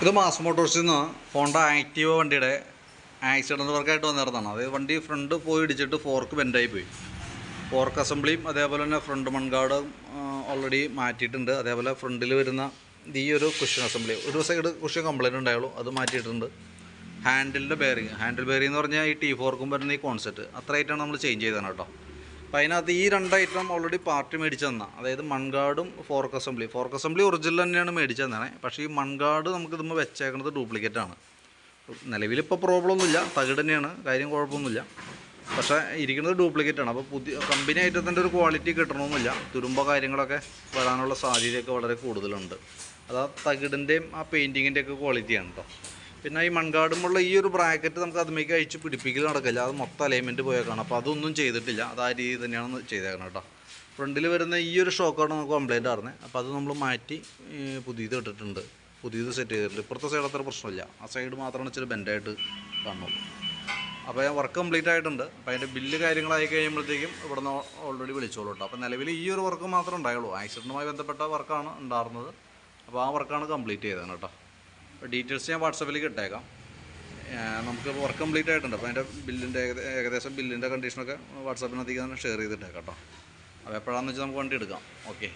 ഇത് മാസ് മോട്ടോഴ്സിൽ നിന്ന് ഹോണ്ട ആക്റ്റീവ വണ്ടിയുടെ ആക്സിഡന്റ് വർക്കായിട്ട് വന്നിരുന്നതാണ് അതായത് വണ്ടി ഫ്രണ്ട് പോയി ഇടിച്ചിട്ട് ഫോർക്ക് ബെൻഡായി പോയി. ഫോർക്ക് അസംബ്ലിയും അതേപോലെ തന്നെ ഫ്രണ്ട് മൺഗാർഡ് ഓൾറെഡി മാറ്റിയിട്ടുണ്ട്. അതേപോലെ ഫ്രണ്ടിൽ വരുന്ന ഈ ഒരു കുഷൻ അസംബ്ലി ഒരു സൈഡ് കുഷൻ കംപ്ലൈന്റ് ഉണ്ടായുള്ളൂ. അത് മാറ്റിയിട്ടുണ്ട്. ഹാൻഡിലിന്റെ ബെയറിങ് ഹാൻഡിൽ ബെയറിംഗ് എന്ന് പറഞ്ഞാൽ ഈ ടി ഫോർക്കും വരുന്ന ഈ കോൺസെപ്റ്റ് അത്രയായിട്ടാണ് നമ്മൾ ചേഞ്ച് ചെയ്തതാണ് കേട്ടോ. അപ്പോൾ അതിനകത്ത് ഈ രണ്ട് ഐറ്റം ഓൾറെഡി പാർട്ടി മേടിച്ചു തന്ന. അതായത് മൺഗാർഡും fork assembly fork assembly original തന്നെയാണ് മേടിച്ചു തന്നെ പക്ഷേ ഈ മൺഗാർഡ് നമുക്ക് ഇതുമ്പോൾ വെച്ചേക്കുന്നത് ഡ്യൂപ്ലിക്കേറ്റ് ആണ്. നിലവിലിപ്പോൾ പ്രോബ്ലം ഒന്നുമില്ല. തകിട് തന്നെയാണ്. കാര്യം കുഴപ്പമൊന്നുമില്ല. പക്ഷേ ഇരിക്കുന്നത് ഡ്യൂപ്ലിക്കേറ്റ് ആണ്. അപ്പോൾ പുതിയ കമ്പനി ഐറ്റത്തിന്റെ ഒരു ക്വാളിറ്റി കിട്ടണമെന്നില്ല തുരുമ്പ കാര്യങ്ങളൊക്കെ വരാനുള്ള സാധ്യതയൊക്കെ വളരെ കൂടുതലുണ്ട്. അത് ആ തകിടിന്റെയും ആ പെയിന്റിങ്ങിന്റെയൊക്കെ ക്വാളിറ്റിയാണ് കേട്ടോ പിന്നെ ഈ മൺകാടുമുള്ള ഈ ഒരു ബ്രാക്കറ്റ് നമുക്ക് അതുമേക്ക് അഴിച്ച് പിടിപ്പിക്കൽ നടക്കില്ല. അത് മൊത്തം അലൈൻമെന്റ് പോയേക്കാണ്. അപ്പോൾ അതൊന്നും ചെയ്തിട്ടില്ല. അത് ആ രീതി തന്നെയാണ് ചെയ്തേക്കണം കേട്ടോ ഫ്രണ്ടിൽ വരുന്ന ഈ ഒരു ഷോക്കാണ് നമുക്ക് കംപ്ലൈന്റ് ആയിരുന്നത് അപ്പോൾ അത് നമ്മൾ മാറ്റി പുതിയത് ഇട്ടിട്ടുണ്ട്. പുതിയത് സെറ്റ് ചെയ്തിട്ടുണ്ട്. ഇപ്പുറത്തെ സൈഡ് അത്ര പ്രശ്നമില്ല. ആ സൈഡ് മാത്രമാണ് ഇച്ചിരി ബെൻഡായിട്ട് കാണുള്ളൂ അപ്പോൾ ഞാൻ വർക്ക് കംപ്ലീറ്റ് ആയിട്ടുണ്ട്. അപ്പോൾ അതിന്റെ ബില്ല് കാര്യങ്ങളായി കഴിയുമ്പോഴത്തേക്കും ഇവിടെ നിന്ന് ഓൾറെഡി വിളിച്ചോളൂ കേട്ടോ അപ്പോൾ നിലവിൽ ഈ ഒരു വർക്ക് മാത്രമേ ഉണ്ടായുള്ളൂ. ആക്സിഡന്റുമായി ബന്ധപ്പെട്ട വർക്കാണ് ഉണ്ടായിരുന്നത്. അപ്പോൾ ആ വർക്കാണ് കംപ്ലീറ്റ് ചെയ്തത് കേട്ടോ ഡീറ്റെയിൽസ് ഞാൻ വാട്സപ്പിലേക്ക് ഇട്ടേക്കാം. നമുക്ക് വർക്ക് കംപ്ലീറ്റ് ആയിട്ടുണ്ട്. അപ്പോൾ അതിന്റെ ബില്ലിന്റെ ഏകദേശം ബില്ലിന്റെ കണ്ടീഷനൊക്കെ വാട്സപ്പിനകത്തേക്ക് തന്നെ ഷെയർ ചെയ്തിട്ടേക്കാം കേട്ടോ അപ്പോൾ എപ്പോഴാണെന്ന് വെച്ചാൽ നമുക്ക് വണ്ടി എടുക്കാം. ഓക്കെ